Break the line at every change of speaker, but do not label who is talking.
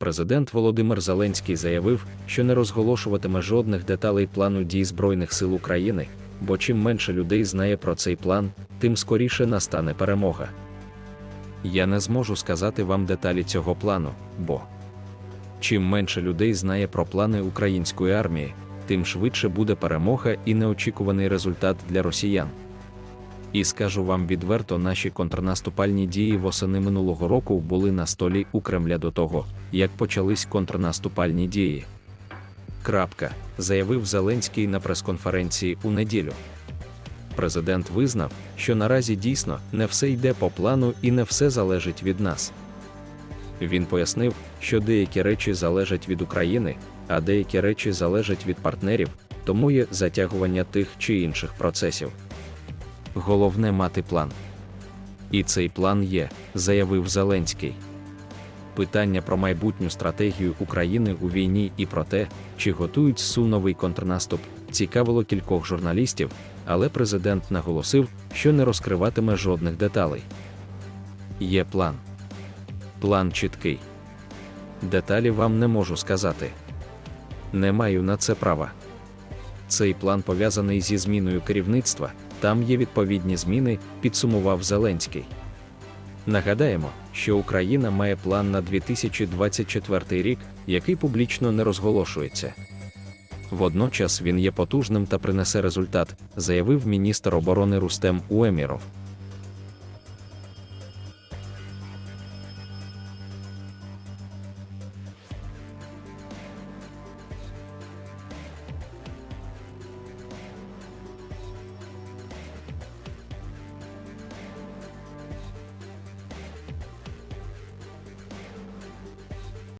Президент Володимир Зеленський заявив, що не розголошуватиме жодних деталей плану дій Збройних сил України, бо чим менше людей знає про цей план, тим скоріше настане перемога. Я не зможу сказати вам деталі цього плану, бо чим менше людей знає про плани української армії, тим швидше буде перемога і неочікуваний результат для росіян. І скажу вам відверто, наші контрнаступальні дії восени минулого року були на столі у Кремля до того, як почались контрнаступальні дії. Крапка, заявив Зеленський на прес-конференції у неділю. Президент визнав, що наразі дійсно не все йде по плану і не все залежить від нас. Він пояснив, що деякі речі залежать від України, а деякі речі залежать від партнерів, тому є затягування тих чи інших процесів. Головне мати план. І цей план є, заявив Зеленський. Питання про майбутню стратегію України у війні і про те, чи готують СУ новий контрнаступ, цікавило кількох журналістів, але президент наголосив, що не розкриватиме жодних деталей. Є план. План чіткий. Деталі вам не можу сказати. Не маю на це права. Цей план пов'язаний зі зміною керівництва, там є відповідні зміни, підсумував Зеленський. Нагадаємо, що Україна має план на 2024 рік, який публічно не розголошується. Водночас він є потужним та принесе результат, заявив міністр оборони Рустем Уеміров.